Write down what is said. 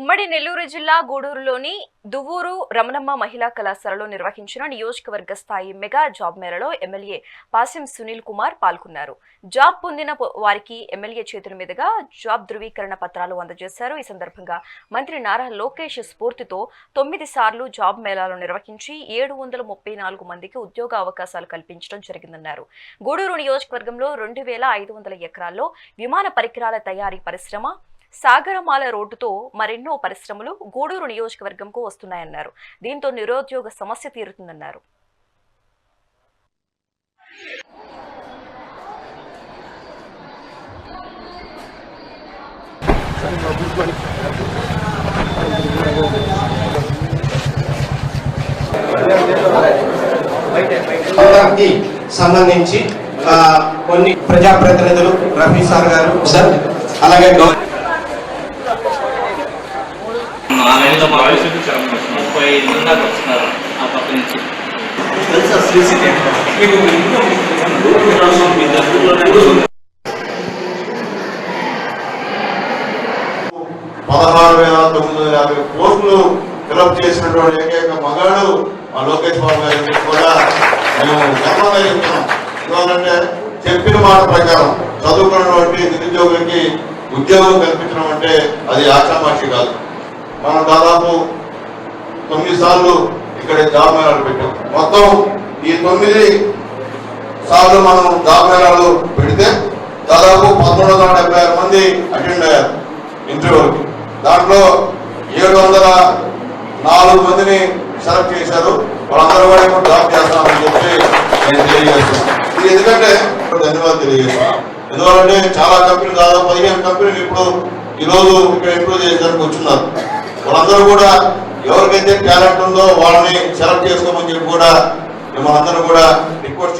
ఉమ్మడి నెల్లూరు జిల్లా గూడూరులోని దువ్వూరు రమణమ్మ మహిళా కళాశాలలో నిర్వహించిన నియోజకవర్గ స్థాయి మెగా జాబ్ మేళలో ఎమ్మెల్యే పాసిం సునీల్ కుమార్ పాల్గొన్నారు. జాబ్ పొందిన వారికి ఎమ్మెల్యే చేతుల మీదుగా జాబ్ ధృవీకరణ పత్రాలు అందజేశారు. ఈ సందర్భంగా మంత్రి నారా లోకేష్ స్ఫూర్తితో తొమ్మిది సార్లు జాబ్ మేళాలు నిర్వహించి ఏడు వందల ముప్పై నాలుగు మందికి ఉద్యోగ అవకాశాలు కల్పించడం జరిగిందన్నారు. గూడూరు నియోజకవర్గంలో రెండు వేల ఐదు వందల ఎకరాల్లో విమాన పరికరాల తయారీ పరిశ్రమ సాగరమాల రోడ్డుతో మరెన్నో పరిశ్రమలు గూడూరు నియోజకవర్గంకు వస్తున్నాయన్నారు. దీంతో నిరుద్యోగ సమస్య తీరుతుందన్నారు. సంబంధించి కొన్ని ప్రజాప్రతినిధులు రఫీ సార్ గారు సార్ అలాగే గౌ- మా ముప్పై మంది దాకా వస్తున్నారు ఆ పక్క నుంచి పదహారు వేల తొమ్మిది వందల యాభై కోట్లు ఫిలప్ చేసినటువంటి ఏకైక మగాడు మా లోకేష్ బాబు గారికి కూడా మేము గర్వంగా చెప్తున్నాం ఎందుకంటే చెప్పిన మాట ప్రకారం చదువుకున్నటువంటి నిరుద్యోగులకి ఉద్యోగం కల్పించడం అంటే అది ఆషామాషి కాదు. మనం దాదాపు తొమ్మిది సార్లు ఇక్కడ జాబ్ మేళాలు పెట్టాం. మొత్తం ఈ తొమ్మిది సార్లు మనం జాబ్ మేళాలు పెడితే దాదాపు పదమూడు వందల డెబ్బై ఆరు మంది అటెండ్ అయ్యారు ఇంటర్వ్యూకి దాంట్లో ఏడు వందల నాలుగు మందిని సెలెక్ట్ చేశారు. వాళ్ళందరూ కూడా జాబ్ చేస్తామని చెప్పి నేను తెలియజేస్తున్నాను. ఇది ఎందుకంటే ధన్యవాదాలు తెలియజేస్తున్నాను. ఎందుకంటే చాలా కంపెనీలు దాదాపు పదిహేను కంపెనీలు ఇప్పుడు ఈ రోజు ఇక్కడ ఇంప్రూవ్ చేయడానికి వచ్చున్నారు. వాళ్ళందరూ కూడా ఎవరికైతే టాలెంట్ ఉందో వాళ్ళని సెలెక్ట్ చేసుకోమని చెప్పి కూడా మిమ్మల్ని అందరూ కూడా రిక్వెస్ట్